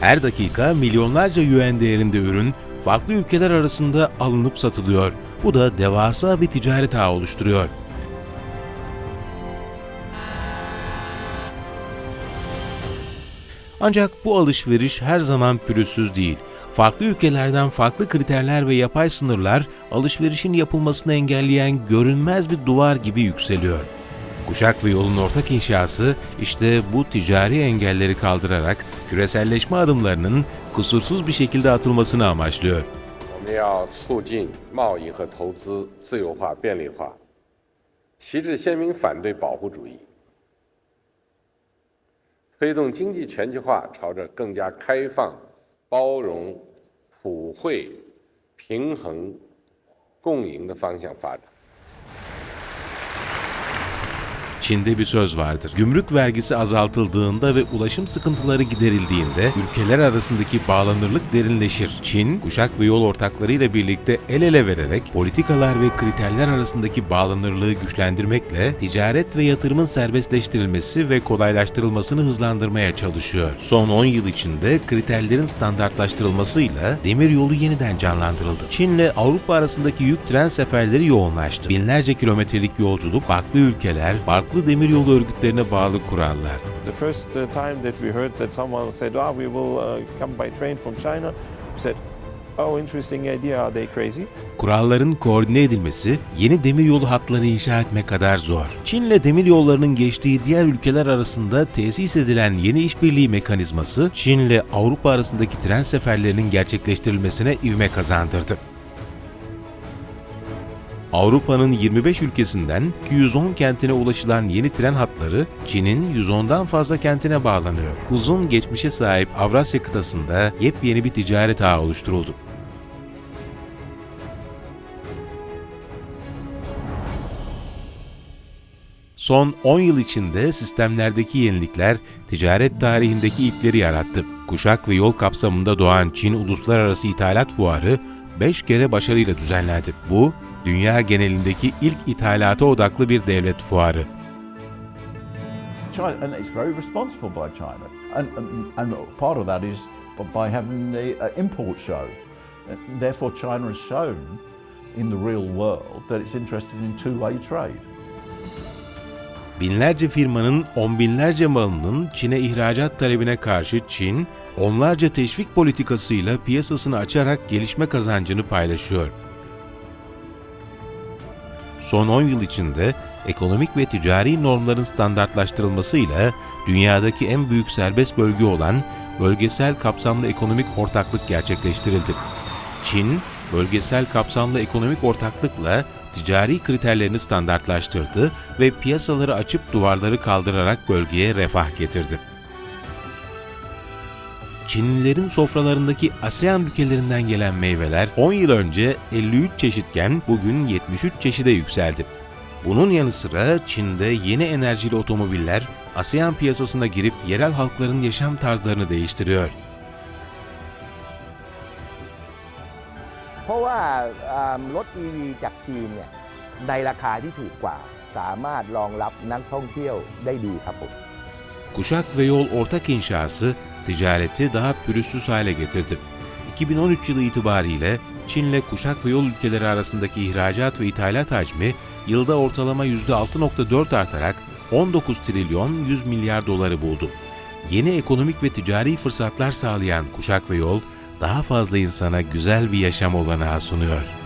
Her dakika milyonlarca yuan değerinde ürün farklı ülkeler arasında alınıp satılıyor. Bu da devasa bir ticaret ağı oluşturuyor. Ancak bu alışveriş her zaman pürüzsüz değil Farklı ülkelerden farklı kriterler ve yapay sınırlar alışverişin yapılmasını engelleyen görünmez bir duvar gibi yükseliyor. Kuşak ve yolun ortak inşası işte bu ticari engelleri kaldırarak küreselleşme adımlarının kusursuz bir şekilde atılmasını amaçlıyor. 我们要促进贸易和投资自由化、便利化，旗帜鲜明反对保护主义，推动经济全球化朝着更加开放、 包容、普惠、平衡、共赢的方向发展。Çin'de bir söz vardır. Gümrük vergisi azaltıldığında ve ulaşım sıkıntıları giderildiğinde ülkeler arasındaki bağlanırlık derinleşir. Çin, kuşak ve yol ortaklarıyla birlikte el ele vererek politikalar ve kriterler arasındaki bağlanırlığı güçlendirmekle ticaret ve yatırımın serbestleştirilmesi ve kolaylaştırılmasını hızlandırmaya çalışıyor. Son 10 yıl içinde kriterlerin standartlaştırılmasıyla demir yolu yeniden canlandırıldı. Çin'le Avrupa arasındaki yük tren seferleri yoğunlaştı. Binlerce kilometrelik yolculuk, farklı ülkeler, farklı demiryolu örgütlerine bağlı kurallar. The first uh, time that we heard that someone said, "Ah, we will uh, come by train from China," we said, "Oh, interesting idea. Are they crazy?" Kuralların koordine edilmesi yeni demiryolu hatları inşa etmek kadar zor. Çin'le demiryollarının geçtiği diğer ülkeler arasında tesis edilen yeni işbirliği mekanizması Çin'le Avrupa arasındaki tren seferlerinin gerçekleştirilmesine ivme kazandırdı. Avrupa'nın 25 ülkesinden 210 kentine ulaşılan yeni tren hatları Çin'in 110'dan fazla kentine bağlanıyor. Uzun geçmişe sahip Avrasya kıtasında yepyeni bir ticaret ağı oluşturuldu. Son 10 yıl içinde sistemlerdeki yenilikler ticaret tarihindeki ilkleri yarattı. Kuşak ve yol kapsamında doğan Çin Uluslararası İthalat Fuarı 5 kere başarıyla düzenlendi. Bu, dünya genelindeki ilk ithalata odaklı bir devlet fuarı. China, and it's very responsible by China. And, and, part of that is by having the uh, import show. Therefore, China has shown in the real world that it's interested in two-way trade. Binlerce firmanın on binlerce malının Çin'e ihracat talebine karşı Çin, onlarca teşvik politikasıyla piyasasını açarak gelişme kazancını paylaşıyor. Son 10 yıl içinde ekonomik ve ticari normların standartlaştırılmasıyla dünyadaki en büyük serbest bölge olan bölgesel kapsamlı ekonomik ortaklık gerçekleştirildi. Çin, bölgesel kapsamlı ekonomik ortaklıkla ticari kriterlerini standartlaştırdı ve piyasaları açıp duvarları kaldırarak bölgeye refah getirdi. Çinlilerin sofralarındaki ASEAN ülkelerinden gelen meyveler 10 yıl önce 53 çeşitken bugün 73 çeşide yükseldi. Bunun yanı sıra Çin'de yeni enerjili otomobiller ASEAN piyasasına girip yerel halkların yaşam tarzlarını değiştiriyor. Um, Kuşak ve yol ortak inşası ticareti daha pürüzsüz hale getirdi. 2013 yılı itibariyle Çin'le kuşak ve yol ülkeleri arasındaki ihracat ve ithalat hacmi yılda ortalama %6.4 artarak 19 trilyon 100 milyar doları buldu. Yeni ekonomik ve ticari fırsatlar sağlayan kuşak ve yol daha fazla insana güzel bir yaşam olanağı sunuyor.